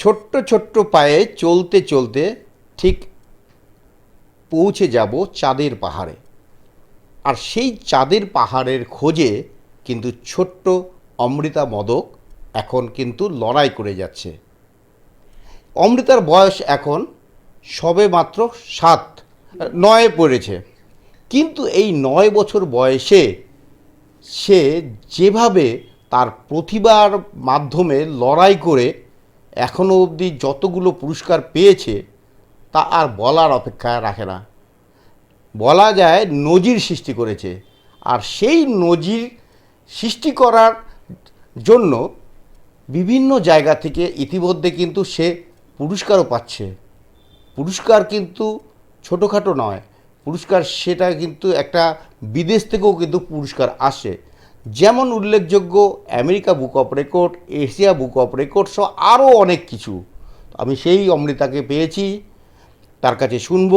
ছোট্ট ছোট্ট পায়ে চলতে চলতে ঠিক পৌঁছে যাব চাঁদের পাহাড়ে। আর সেই চাঁদের পাহাড়ের খোঁজে কিন্তু ছোট্ট অমৃতা মদক এখন কিন্তু লড়াই করে যাচ্ছে। অমৃতার বয়স এখন সবে মাত্র সাত, নয়ে পড়েছে। কিন্তু এই নয় বছর বয়সে সে যেভাবে তার প্রতিভার মাধ্যমে লড়াই করে এখনও অবধি যতগুলো পুরস্কার পেয়েছে, তা আর বলার অপেক্ষা রাখে না। বলা যায় নজির সৃষ্টি করেছে, আর সেই নজির সৃষ্টি করার জন্য বিভিন্ন জায়গা থেকে ইতিমধ্যে কিন্তু সে পুরস্কারও পাচ্ছে। পুরস্কার কিন্তু ছোটোখাটো নয়, পুরস্কার সেটা কিন্তু একটা বিদেশ থেকেও কিন্তু পুরস্কার আসে। যেমন উল্লেখযোগ্য America book of record Asia book of record সহ আরও অনেক কিছু। আমি সেই অমৃতাকে পেয়েছি তার কাছে শুনব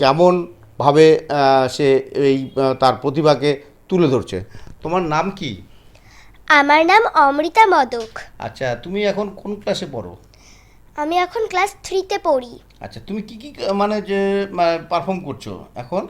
কেমনভাবে সে এই তার প্রতিভাকে তুলে ধরছে। তোমার নাম কি? আমার নাম অমৃতা মদক। আচ্ছা তুমি এখন কোন ক্লাসে পড়ো? আমি এখন ক্লাস থ্রিতে পড়ি। আচ্ছা তুমি কি কি মানে যে পারফর্ম করছ এখন?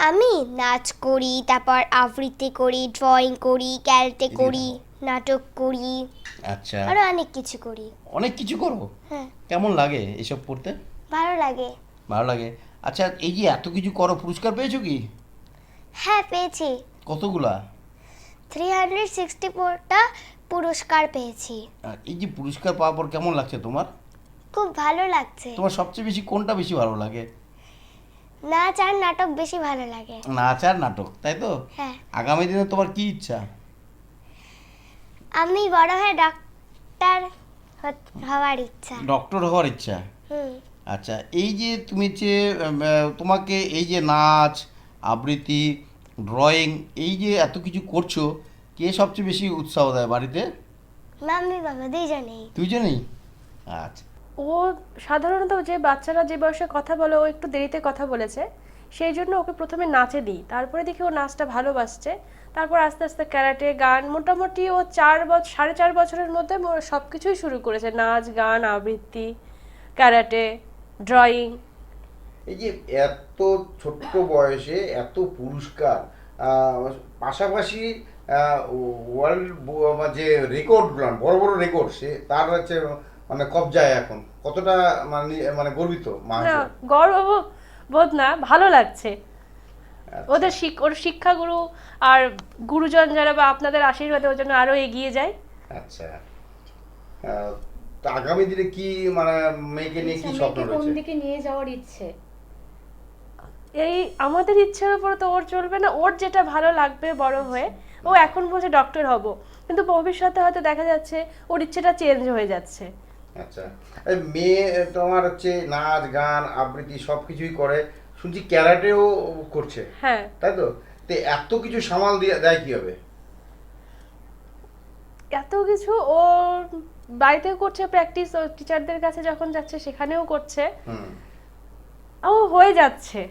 আমি নাচ করি তারপর আবৃত্তি করি ড্রয়িং করি ক্যারেটে করি নাটক করি। আচ্ছা। আরও অনেক কিছু করি। অনেক কিছু করো? হ্যাঁ। কেমন লাগে এসব করতে? ভালো লাগে। ভালো লাগে। আচ্ছা এই যে এত কিছু করো পুরস্কার পেয়েছ কি? হ্যাঁ পেয়েছি। কতগুলা? থ্রি হান্ড্রেড সিক্সটি ফোরটা পুরস্কার পেয়েছি। আর এই যে পুরস্কার পাওয়ার পর কেমন লাগছে তোমার? খুব ভালো লাগছে। তোমার সবচেয়ে বেশি কোনটা বেশি ভালো লাগে? নাচ আর নাটক বেশি ভালো লাগে। নাচ আর নাটক তাই তো? হ্যাঁ। আগামী দিনে তোমার কি ইচ্ছা? আমি বড় হয়ে ডাক্তার হওয়ার ইচ্ছা। ডক্টর হওয়ার ইচ্ছা? আচ্ছা এই যে তুমি যে তোমাকে এই যে নাচ আবৃত্তি ড্রয়িং এই যে এত কিছু করছ কে সবচেয়ে বেশি উৎসাহ দেয় বাড়িতে? মাম্মি বাবা দুইজনেই। দুইজনেই? আচ্ছা। ও সাধারণত যে বাচ্চারা যে বয়সে কথা বলে, ও একটু দেরিতে কথা বলেছে, সেই জন্য ওকে প্রথমে নাচে দিই। তারপরে দেখি ও নাচটা ভালোবাসছে। তারপর আস্তে আস্তে ক্যারাটে, গান, মোটামুটি ও চার বছর সাড়ে চার বছরের মধ্যে সব কিছুই শুরু করেছে। নাচ, গান, আবৃত্তি, ক্যারাটে, ড্রয়িং। এই যে এত ছোট্ট বয়সে এত পুরস্কার পাশাপাশি ওয়ার্ল্ড যে রেকর্ড বড় বড় রেকর্ড সে, তার হচ্ছে মানে কবজায় এখন? কতটা মানে মানে গর্বিত মা না গর্ব বোধ না ভালো লাগছে। আচ্ছা। ওদের ওর শিক্ষাগুরু আর গুরুজন যারা বা আপনাদের আশীর্বাদে ওর জন্য আরও এগিয়ে যায়। আচ্ছা। তো আগামী দিনে কি মানে মেয়েকে নিয়ে কি আচ্ছা, স্বপ্ন মেয়েকে কোন দিকে নিয়ে যাওয়ার ইচ্ছে? এই আমাদের ইচ্ছার উপরে তো ওর চলবে না ওর যেটা ভালো লাগবে বড় হয়ে ও এখন বলছে ডক্টর হব। কিন্তু ভবিষ্যতে হয়তো দেখা যাচ্ছে ওর ইচ্ছেটা চেঞ্জ হয়ে যাচ্ছে। আচ্ছা। মেয়ে তোমার হচ্ছে নাচ গান আবৃত্তি সব কিছুই করে। শুনছি ক্যারাটেও করছে। হ্যাঁ। তাই তো? তো এত কিছু সামাল দিয়ে দেয় কি হবে এত কিছু ও বাড়িতেও করছে প্র্যাকটিস ও টিচারদের কাছে যখন যাচ্ছে সেখানেও করছে। ও হয়ে যাচ্ছে।